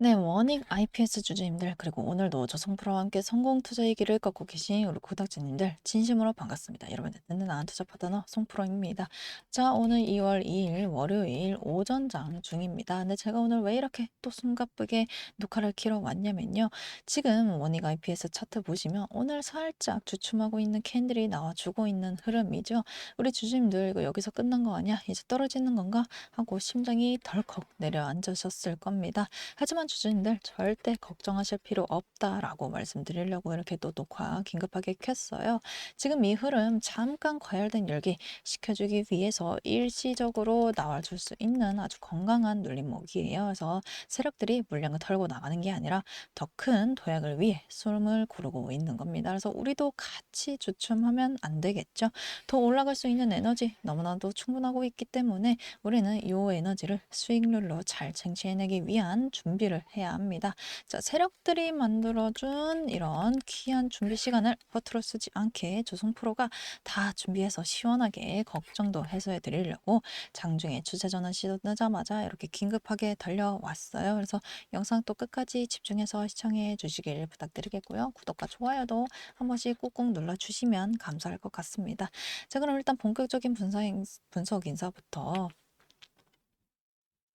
네, 원익 IPS 주주님들, 그리고 오늘도 저성프로와 함께 성공 투자의 길을 걷고 계신 우리 구독자님들, 진심으로 반갑습니다. 여러분의 든든한 투자 파트너 송프로입니다. 자, 오늘 2월 2일 월요일 오전장 중입니다. 근데 제가 오늘 왜 이렇게 또 숨가쁘게 녹화를 키러 왔냐면요. 지금 원익 IPS 차트 보시면 오늘 살짝 주춤하고 있는 캔들이 나와주고 있는 흐름이죠. 우리 주주님들, 이거 여기서 끝난 거 아니야? 이제 떨어지는 건가? 하고 심장이 덜컥 내려앉으셨을 겁니다. 하지만 주주님들 절대 걱정하실 필요 없다라고 말씀드리려고 이렇게 또 녹화 긴급하게 켰어요. 지금 이 흐름 잠깐 과열된 열기 식혀주기 위해서 일시적으로 나와줄 수 있는 아주 건강한 눌림목이에요. 그래서 세력들이 물량을 털고 나가는 게 아니라 더 큰 도약을 위해 숨을 고르고 있는 겁니다. 그래서 우리도 같이 주춤하면 안 되겠죠. 더 올라갈 수 있는 에너지 너무나도 충분하고 있기 때문에 우리는 이 에너지를 수익률로 잘 쟁취해내기 위한 준비를 해야 합니다. 자, 세력들이 만들어준 이런 귀한 준비 시간을 허투루 쓰지 않게 조성 프로가 다 준비해서 시원하게 걱정도 해소해 드리려고 장중에 주제 전환 시도하자마자 이렇게 긴급하게 달려왔어요. 그래서 영상 또 끝까지 집중해서 시청해 주시길 부탁드리겠고요. 구독과 좋아요도 한 번씩 꾹꾹 눌러주시면 감사할 것 같습니다. 자, 그럼 일단 본격적인 분석, 인- 분석 인사부터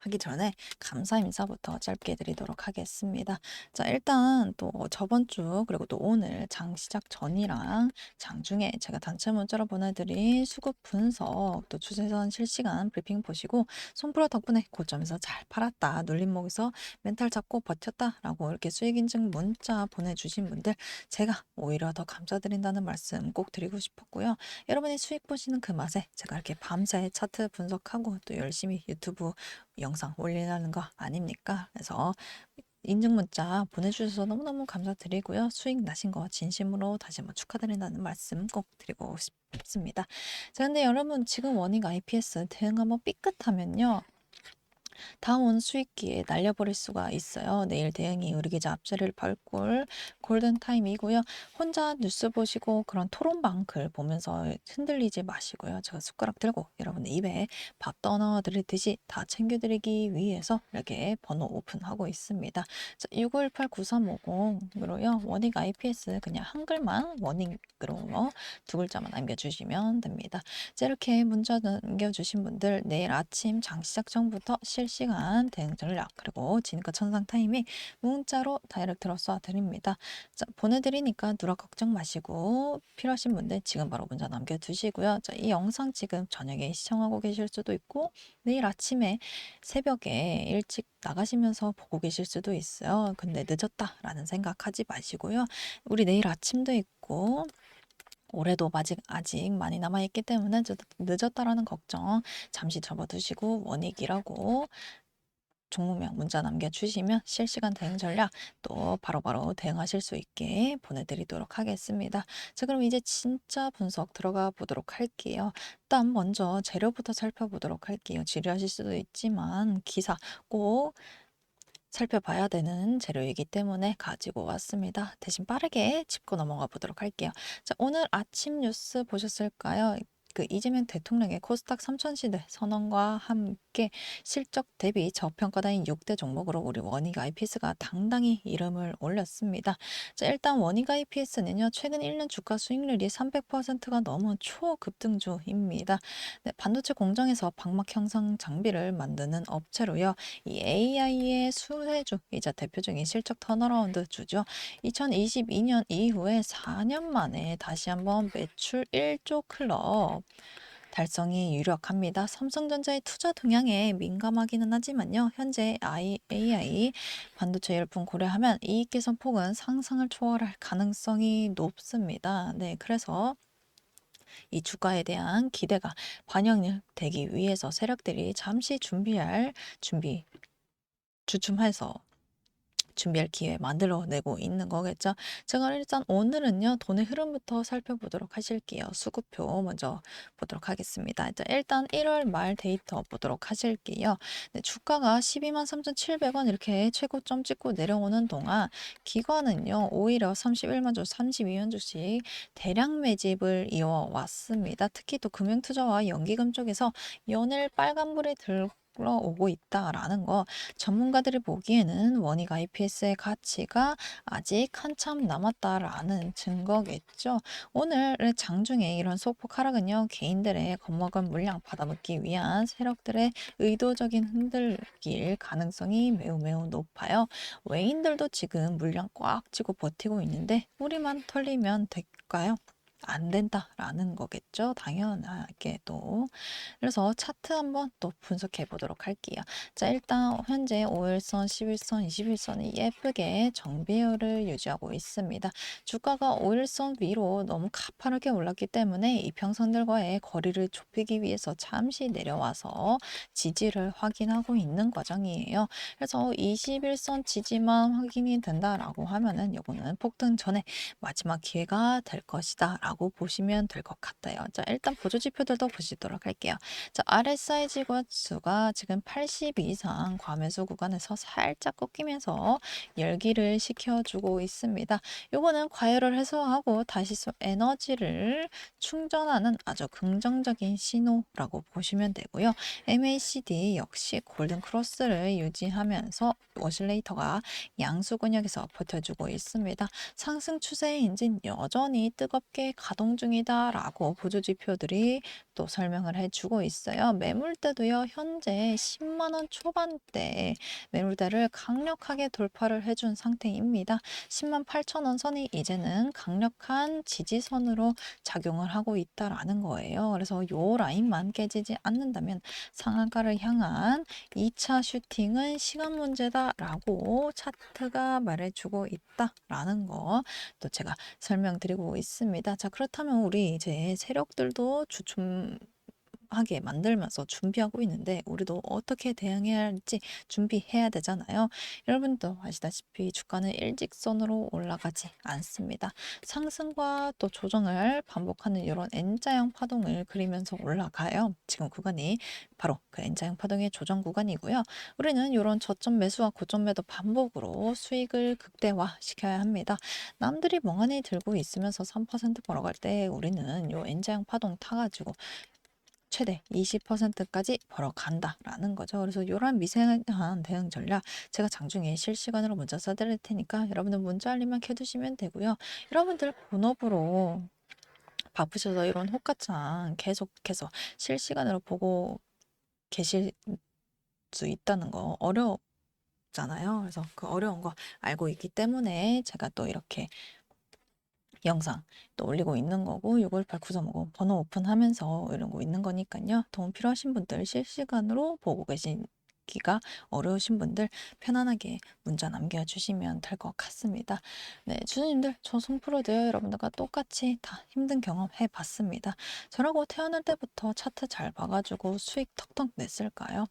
하기 전에 감사 인사부터 짧게 드리도록 하겠습니다. 자, 일단 또 저번 주 그리고 또 오늘 장 시작 전이랑 장 중에 제가 단체 문자로 보내드린 수급 분석 또 추세선 실시간 브리핑 보시고 손프로 덕분에 고점에서 잘 팔았다 눌림목에서 멘탈 잡고 버텼다라고 이렇게 수익 인증 문자 보내주신 분들 제가 오히려 더 감사드린다는 말씀 꼭 드리고 싶었고요. 여러분이 수익 보시는 그 맛에 제가 이렇게 밤새 차트 분석하고 또 열심히 유튜브 영상 올리라는 거 아닙니까? 그래서 인증 문자 보내주셔서 너무너무 감사드리고요. 수익 나신 거 진심으로 다시 한번 축하드린다는 말씀 꼭 드리고 싶습니다. 자, 근데 여러분 지금 원익 IPS 대응 한번 삐끗하면요. 다운 수익기에 날려버릴 수가 있어요. 내일 대응이 우리 기자 앞자리를 밟골 골든 타임이고요. 혼자 뉴스 보시고 그런 토론방 글 보면서 흔들리지 마시고요. 제가 숟가락 들고 여러분 입에 밥 떠넣어 드리듯이 다 챙겨드리기 위해서 이렇게 번호 오픈하고 있습니다. 618-9350으로요. 원익 IPS 그냥 한글만 원익으로 두 글자만 남겨주시면 됩니다. 자, 이렇게 문자 남겨주신 분들 내일 아침 장 시작 전부터 실 시간 대응 전략 그리고 진가 천상 타이밍 문자로 다이렉트로 쏴드립니다. 자, 보내드리니까 누락 걱정 마시고 필요하신 분들 지금 바로 문자 남겨두시고요. 자, 이 영상 지금 저녁에 시청하고 계실 수도 있고 내일 아침에 새벽에 일찍 나가시면서 보고 계실 수도 있어요. 근데 늦었다라는 생각하지 마시고요. 우리 내일 아침도 있고 올해도 아직 아직 많이 남아 있기 때문에 좀 늦었다라는 걱정 잠시 접어두시고 원익이라고 종목명 문자 남겨주시면 실시간 대응 전략 또 바로 바로 대응하실 수 있게 보내드리도록 하겠습니다. 자, 그럼 이제 진짜 분석 들어가 보도록 할게요. 일단 먼저 재료부터 살펴보도록 할게요. 지루하실 수도 있지만 기사 꼭 살펴봐야 되는 재료이기 때문에 가지고 왔습니다. 대신 빠르게 짚고 넘어가 보도록 할게요. 자, 오늘 아침 뉴스 보셨을까요? 그 이재명 대통령의 코스닥 3000시대 선언과 함께 실적 대비 저평가다인 6대 종목으로 우리 원익 IPS가 당당히 이름을 올렸습니다. 자, 일단 원익 IPS는요, 최근 1년 주가 수익률이 300%가 넘은 초급등주입니다. 네, 반도체 공정에서 방막 형상 장비를 만드는 업체로요, 이 AI의 수혜주이자 대표적인 실적 턴어라운드 주죠. 2022년 이후에 4년 만에 다시 한번 매출 1조 클럽 달성이 유력합니다. 삼성전자의 투자 동향에 민감하기는 하지만요. 현재 AI 반도체 열풍 고려하면 이익 개선 폭은 상상을 초월할 가능성이 높습니다. 네, 그래서 이 주가에 대한 기대가 반영되기 위해서 세력들이 잠시 준비할 준비 주춤해서 준비할 기회 만들어내고 있는 거겠죠. 제가 일단 오늘은요 돈의 흐름부터 살펴보도록 하실게요. 수급표 먼저 보도록 하겠습니다. 일단, 일단 1월 말 데이터 보도록 하실게요. 네, 주가가 12만 3,700원 이렇게 최고점 찍고 내려오는 동안 기관은요 오히려 31만 주, 32만 주씩 대량 매집을 이어왔습니다. 특히 또 금융투자와 연기금 쪽에서 연일 빨간불이 들 끌어오고 있다라는 거 전문가들이 보기에는 원익 IPS의 가치가 아직 한참 남았다라는 증거겠죠. 오늘의 장중에 이런 소폭 하락은요, 개인들의 겁먹은 물량 받아먹기 위한 세력들의 의도적인 흔들길 가능성이 매우 매우 높아요. 외인들도 지금 물량 꽉 쥐고 버티고 있는데 우리만 털리면 될까요? 안 된다라는 거겠죠. 당연하게도. 그래서 차트 한번 또 분석해 보도록 할게요. 자, 일단 현재 5일선, 11선, 21선이 예쁘게 정배열을 유지하고 있습니다. 주가가 5일선 위로 너무 가파르게 올랐기 때문에 이평선들과의 거리를 좁히기 위해서 잠시 내려와서 지지를 확인하고 있는 과정이에요. 그래서 21선 지지만 확인이 된다라고 하면은 요거는 폭등 전에 마지막 기회가 될 것이다 라고 보시면 될 것 같아요. 자, 일단 보조 지표들도 보시도록 할게요. 자, RSI 지수가 지금 80 이상 과매수 구간에서 살짝 꺾이면서 열기를 식혀주고 있습니다. 요거는 과열을 해소하고 다시 소- 에너지를 충전하는 아주 긍정적인 신호라고 보시면 되고요. MACD 역시 골든 크로스를 유지하면서 워실레이터가 양수 근역에서 버텨주고 있습니다. 상승 추세의 인진 여전히 뜨겁게 가동 중이다라고 보조 지표들이 또 설명을 해주고 있어요. 매물대도요 현재 10만 원 초반대 매물대를 강력하게 돌파를 해준 상태입니다. 10만 8천 원 선이 이제는 강력한 지지선으로 작용을 하고 있다라는 거예요. 그래서 요 라인만 깨지지 않는다면 상한가를 향한 2차 슈팅은 시간 문제다라고 차트가 말해주고 있다라는 거 또 제가 설명드리고 있습니다. 자, 그렇다면 우리 이제 세력들도 주춤 하게 만들면서 준비하고 있는데 우리도 어떻게 대응해야 할지 준비해야 되잖아요. 여러분도 아시다시피 주가는 일직선으로 올라가지 않습니다. 상승과 또 조정을 반복하는 이런 N자형 파동을 그리면서 올라가요. 지금 구간이 바로 그 N자형 파동의 조정 구간이고요. 우리는 이런 저점 매수와 고점 매도 반복으로 수익을 극대화 시켜야 합니다. 남들이 멍하니 들고 있으면서 3% 벌어갈 때 우리는 요 N자형 파동 타가지고 최대 20%까지 벌어간다라는 거죠. 그래서 이러한 미세한 대응 전략 제가 장중에 실시간으로 문자 써드릴 테니까 여러분들 문자 알림만 켜두시면 되고요. 여러분들 본업으로 바쁘셔서 이런 호가창 계속해서 실시간으로 보고 계실 수 있다는 거 어렵잖아요. 그래서 그 어려운 거 알고 있기 때문에 제가 또 이렇게 영상 또 올리고 있는 거고 61895 번호 오픈하면서 이런 거 있는 거니까요. 도움 필요하신 분들 실시간으로 보고 계시 기가 어려우신 분들 편안하게 문자 남겨주시면 될 것 같습니다. 네, 주주님들 저 송프로도요 여러분들과 똑같이 다 힘든 경험 해봤습니다. 저라고 태어날 때부터 차트 잘 봐가지고 수익 턱턱 냈을까요?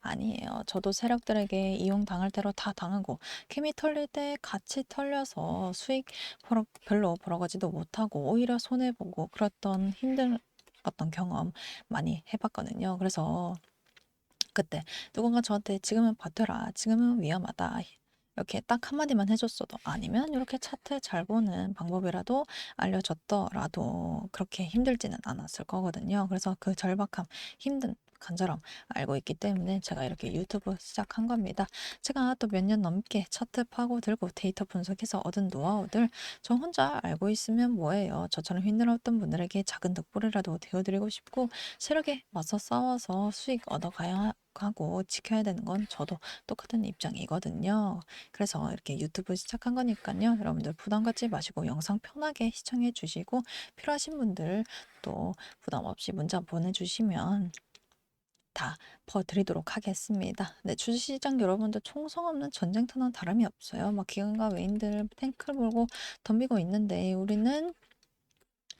아니에요. 저도 세력들에게 이용 당할 대로 다 당하고 케미 털릴 때 같이 털려서 수익 별로 벌어가지도 못하고 오히려 손해 보고 그랬던 힘든 어떤 경험 많이 해봤거든요. 그래서 그때 누군가 저한테 지금은 버텨라, 지금은 위험하다. 이렇게 딱 한마디만 해줬어도 아니면 이렇게 차트 잘 보는 방법이라도 알려줬더라도 그렇게 힘들지는 않았을 거거든요. 그래서 그 절박함, 힘든 간절함 알고 있기 때문에 제가 이렇게 유튜브 시작한 겁니다. 제가 또 몇 년 넘게 차트 파고 들고 데이터 분석해서 얻은 노하우들 저 혼자 알고 있으면 뭐예요. 저처럼 힘들었던 분들에게 작은 덕분이라도 되어드리고 싶고 세력에 맞서 싸워서 수익 얻어가야 하고 지켜야 되는 건 저도 똑같은 입장이거든요. 그래서 이렇게 유튜브 시작한 거니까요. 여러분들 부담 갖지 마시고 영상 편하게 시청해 주시고 필요하신 분들 또 부담 없이 문자 보내주시면 다 퍼드리도록 하겠습니다. 네, 주식시장 여러분들 총성 없는 전쟁터는 다름이 없어요. 막 기관과 외인들 탱크를 몰고 덤비고 있는데 우리는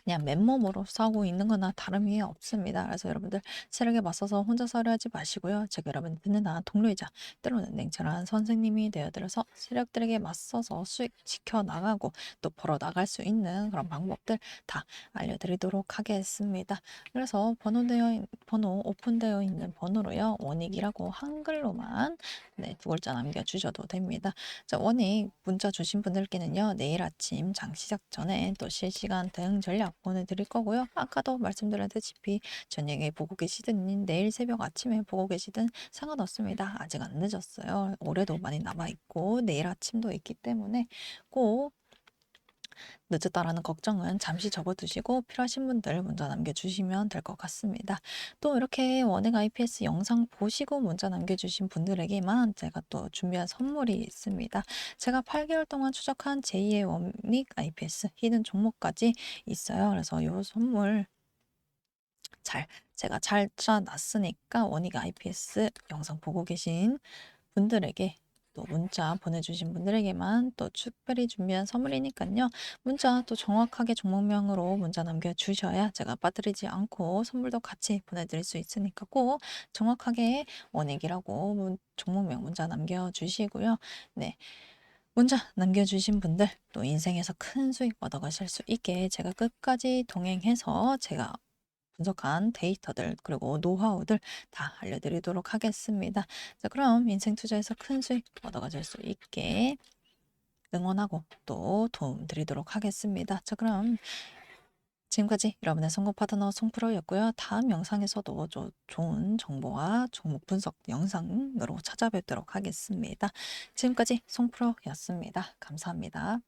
그냥 맨몸으로 싸우고 있는 거나 다름이 없습니다. 그래서 여러분들 세력에 맞서서 혼자 싸우려 하지 마시고요. 제가 여러분 듣는 한 동료이자 때로는 냉철한 선생님이 되어드려서 세력들에게 맞서서 수익 지켜나가고 또 벌어 나갈 수 있는 그런 방법들 다 알려드리도록 하겠습니다. 그래서 번호되어 있- 번호 오픈되어 있는 번호로요. 원익이라고 한글로만 네, 두 글자 남겨주셔도 됩니다. 자, 원익 문자 주신 분들께는요. 내일 아침 장 시작 전에 또 실시간 대응 전략 다 보내드릴 거고요. 아까도 말씀드렸다시피 저녁에 보고 계시든 내일 새벽 아침에 보고 계시든 상관없습니다. 아직 안 늦었어요. 올해도 많이 남아있고 내일 아침도 있기 때문에 꼭 늦었다라는 걱정은 잠시 접어두시고 필요하신 분들 문자 남겨주시면 될 것 같습니다. 또 이렇게 원액 IPS 영상 보시고 문자 남겨주신 분들에게만 제가 또 준비한 선물이 있습니다. 제가 8개월 동안 추적한 제2의 원익 IPS 히든 종목까지 있어요. 그래서 이 선물 잘 제가 잘 짜놨으니까 원익 IPS 영상 보고 계신 분들에게 또 문자 보내주신 분들에게만 또 특별히 준비한 선물이니까요. 문자 또 정확하게 종목명으로 문자 남겨주셔야 제가 빠뜨리지 않고 선물도 같이 보내드릴 수 있으니까 꼭 정확하게 원액이라고 문- 종목명 문자 남겨주시고요. 네. 문자 남겨주신 분들 또 인생에서 큰 수익 얻어가실 수 있게 제가 끝까지 동행해서 제가 분석한 데이터들 그리고 노하우들 다 알려드리도록 하겠습니다. 자, 그럼 인생 투자에서 큰 수익 얻어가실 수 있게 응원하고 또 도움 드리도록 하겠습니다. 자, 그럼 지금까지 여러분의 성공 파트너 송프로였고요. 다음 영상에서도 좀 좋은 정보와 종목 분석 영상으로 찾아뵙도록 하겠습니다. 지금까지 송프로였습니다. 감사합니다.